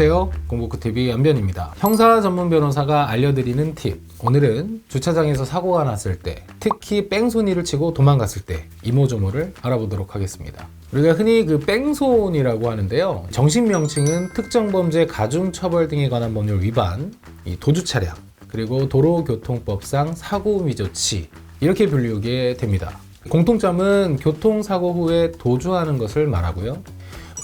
안녕하세요. 공부크TV 연변입니다. 형사 전문 변호사가 알려드리는 팁. 오늘은 주차장에서 사고가 났을 때, 특히 뺑소니를 치고 도망갔을 때, 이모저모를 알아보도록 하겠습니다. 우리가 흔히 그 뺑소니라고 하는데요. 정식 명칭은 특정 범죄 가중 처벌 등에 관한 법률 위반, 이 도주 차량, 그리고 도로교통법상 사고 미조치, 이렇게 불리게 됩니다. 공통점은 교통사고 후에 도주하는 것을 말하고요.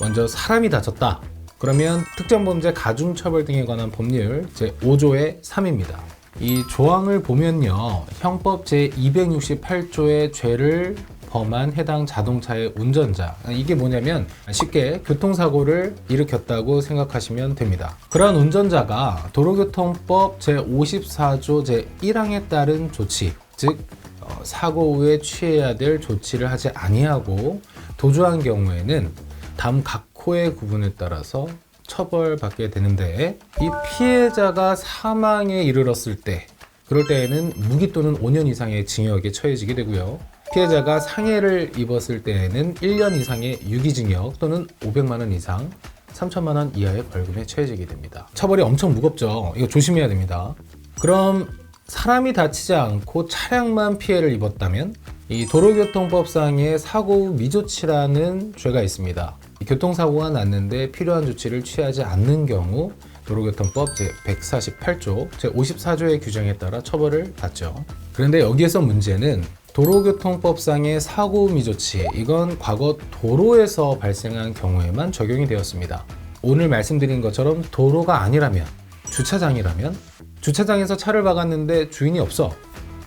먼저 사람이 다쳤다. 그러면 특정범죄 가중처벌 등에 관한 법률 제5조의 3입니다. 이 조항을 보면요. 형법 제268조의 죄를 범한 해당 자동차의 운전자. 이게 뭐냐면 쉽게 교통사고를 일으켰다고 생각하시면 됩니다. 그러한 운전자가 도로교통법 제54조 제1항에 따른 조치, 즉 어, 사고 후에 취해야 될 조치를 하지 아니하고 도주한 경우에는 다음 각 호의 구분에 따라서 처벌받게 되는데 이 피해자가 사망에 이르렀을 때 그럴 때에는 무기 또는 5년 이상의 징역에 처해지게 되고요. 피해자가 상해를 입었을 때에는 1년 이상의 유기징역 또는 500만 원 이상 3천만 원 이하의 벌금에 처해지게 됩니다. 처벌이 엄청 무겁죠. 이거 조심해야 됩니다. 그럼 사람이 다치지 않고 차량만 피해를 입었다면 이 도로교통법상의 사고 후 미조치라는 죄가 있습니다. 교통사고가 났는데 필요한 조치를 취하지 않는 경우 도로교통법 제148조 제54조의 규정에 따라 처벌을 받죠. 그런데 여기에서 문제는 도로교통법상의 사고 미조치 이건 과거 도로에서 발생한 경우에만 적용이 되었습니다. 오늘 말씀드린 것처럼 도로가 아니라면 주차장이라면 주차장에서 차를 박았는데 주인이 없어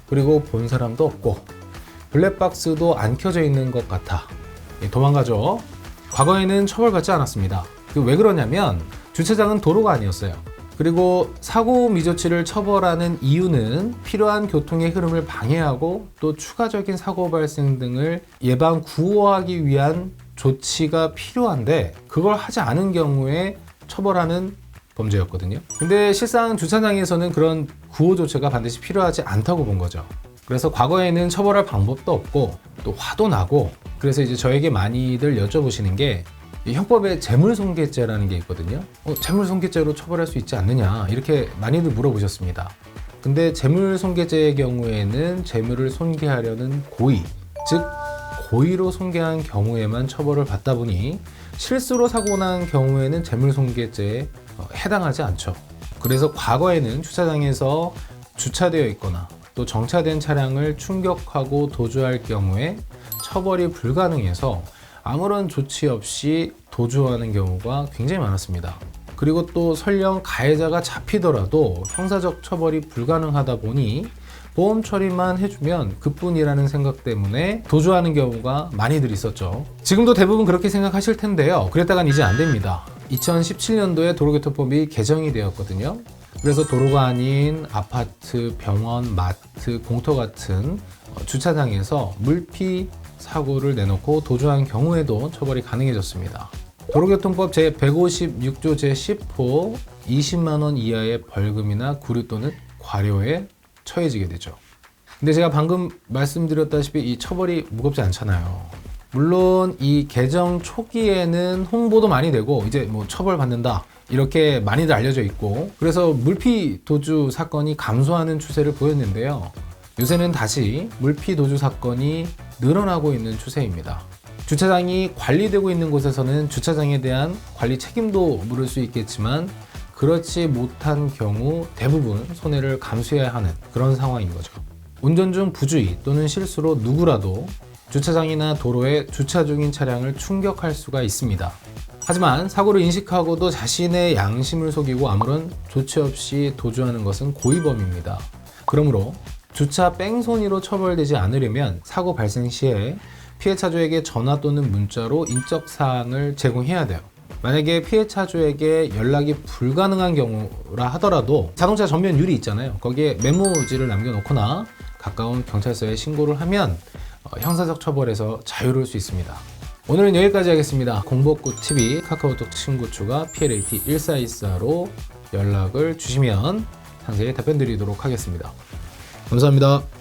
그리고 본 사람도 없고 블랙박스도 안 켜져 있는 것 같아 도망가죠 과거에는 처벌받지 않았습니다. 그왜 그러냐면 주차장은 도로가 아니었어요. 그리고 사고 미조치를 처벌하는 이유는 필요한 교통의 흐름을 방해하고 또 추가적인 사고 발생 등을 예방 구호하기 위한 조치가 필요한데 그걸 하지 않은 경우에 처벌하는 범죄였거든요. 근데 실상 주차장에서는 그런 구호 조치가 반드시 필요하지 않다고 본 거죠. 그래서 과거에는 처벌할 방법도 없고 또 화도 나고 그래서 이제 저에게 많이들 여쭤보시는 게 형법에 재물손괴죄라는 게 있거든요. 어, 재물손괴죄로 처벌할 수 있지 않느냐 이렇게 많이들 물어보셨습니다. 근데 재물손괴죄의 경우에는 재물을 손괴하려는 고의, 즉 고의로 손괴한 경우에만 처벌을 받다 보니 실수로 사고 난 경우에는 재물손괴죄에 어, 해당하지 않죠. 그래서 과거에는 주차장에서 주차되어 있거나 또 정차된 차량을 충격하고 도주할 경우에 처벌이 불가능해서 아무런 조치 없이 도주하는 경우가 굉장히 많았습니다. 그리고 또 설령 가해자가 잡히더라도 형사적 처벌이 불가능하다 보니 보험 처리만 해주면 그뿐이라는 생각 때문에 도주하는 경우가 많이들 있었죠. 지금도 대부분 그렇게 생각하실 텐데요. 그랬다간 이제 안 됩니다. 2017년도에 도로교통법이 개정이 되었거든요. 그래서 도로가 아닌 아파트, 병원, 마트, 공터 같은 어, 주차장에서 물피 사고를 내놓고 도주한 경우에도 처벌이 가능해졌습니다. 도로교통법 제156조 제10호 20만 원 이하의 벌금이나 구류 또는 과료에 처해지게 되죠. 근데 제가 방금 말씀드렸다시피 이 처벌이 무겁지 않잖아요. 물론 이 개정 초기에는 홍보도 많이 되고 이제 뭐 처벌받는다 이렇게 많이들 알려져 있고 그래서 물피 도주 사건이 감소하는 추세를 보였는데요. 요새는 다시 물피 도주 사건이 늘어나고 있는 추세입니다. 주차장이 관리되고 있는 곳에서는 주차장에 대한 관리 책임도 물을 수 있겠지만 그렇지 못한 경우 대부분 손해를 감수해야 하는 그런 상황인 거죠. 운전 중 부주의 또는 실수로 누구라도 주차장이나 도로에 주차 중인 차량을 충격할 수가 있습니다. 하지만 사고를 인식하고도 자신의 양심을 속이고 아무런 조치 없이 도주하는 것은 고의범입니다. 그러므로 주차 뺑소니로 처벌되지 않으려면 사고 발생 시에 피해 차주에게 전화 또는 문자로 인적 사항을 제공해야 돼요. 만약에 피해 차주에게 연락이 불가능한 경우라 하더라도 자동차 전면 유리 있잖아요. 거기에 메모지를 남겨놓거나 가까운 경찰서에 신고를 하면 어, 형사적 처벌에서 자유로울 수 있습니다. 오늘은 여기까지 하겠습니다. 공복구 TV 카카오톡 친구 추가 PLAT 1414로 연락을 주시면 상세히 답변 드리도록 하겠습니다. 감사합니다.